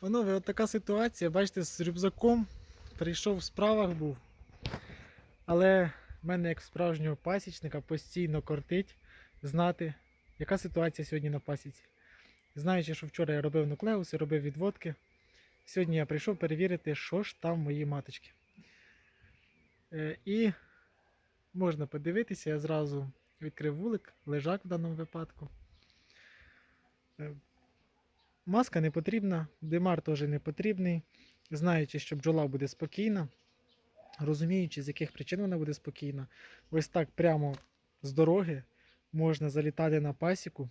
Панове, от така ситуація, бачите, з рюкзаком прийшов в справах був. Але мене, як справжнього пасічника, постійно кортить знати, яка ситуація сьогодні на пасіці. Знаючи, що вчора я робив нуклеуси, робив відводки. Сьогодні я прийшов перевірити, що ж там в моїй маточки. Е, і можна подивитися, я зразу відкрив вулик, лежак в даному випадку. Маска не потрібна, димар теж не потрібний. Знаючи, що бджола буде спокійна, розуміючи, з яких причин вона буде спокійна, ось так прямо з дороги можна залітати на пасіку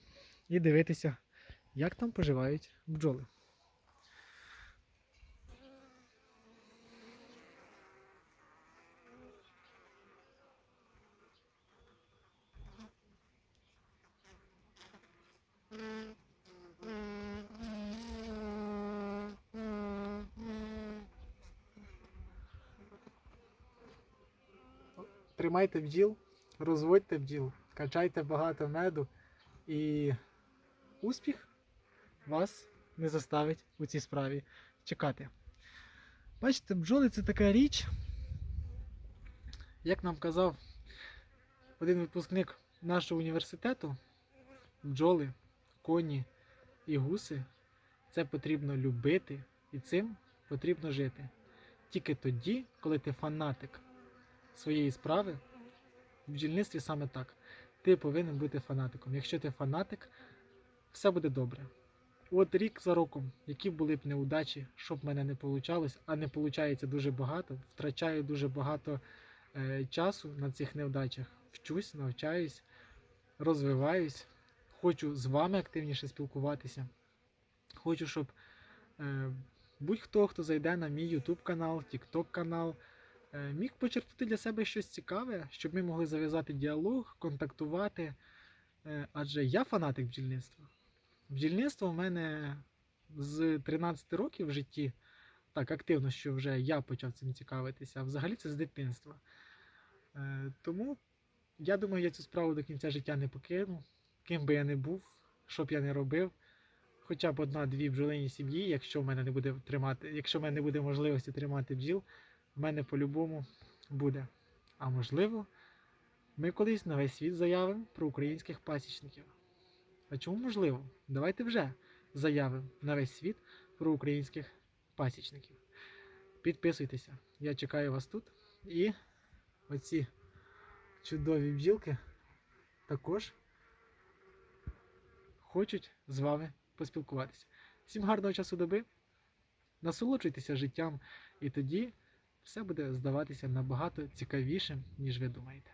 і дивитися, як там поживають бджоли. Тримайте бджіл, розводьте бджіл, качайте багато меду і успіх вас не заставить у цій справі чекати. Бачите, бджоли це така річ, як нам казав один випускник нашого університету, бджоли, коні і гуси це потрібно любити і цим потрібно жити. Тільки тоді, коли ти фанатик своєї справи, в бджільництві саме так. Ти повинен бути фанатиком. Якщо ти фанатик, все буде добре. От рік за роком, які були б неудачі, щоб в мене не вийшло, а не виходить дуже багато, втрачаю дуже багато е, часу на цих неудачах. Вчусь, навчаюсь, розвиваюсь, хочу з вами активніше спілкуватися. Хочу, щоб е, будь-хто, хто зайде на мій YouTube канал, TikTok канал, міг почерпнути для себе щось цікаве, щоб ми могли зав'язати діалог, контактувати. Е, Адже я фанатик бджільництва. Бджільництво в мене з 13 років в житті, так активно, що вже я почав цим цікавитися, а взагалі це з дитинства. Е, Тому я думаю, я цю справу до кінця життя не покину, ким би я не був, що б я не робив. Хоча б одна-дві бджолині сім'ї, якщо в мене не буде тримати, якщо в мене не буде можливості тримати бджіл, в мене по-любому буде. А можливо, ми колись на весь світ заявимо про українських пасічників. А чому можливо? Давайте вже заявимо на весь світ про українських пасічників. Підписуйтеся, я чекаю вас тут. І оці чудові бджілки також хочуть з вами поспілкуватися. Всім гарного часу доби, насолоджуйтеся життям, і тоді все буде здаватися набагато цікавішим, ніж ви думаєте.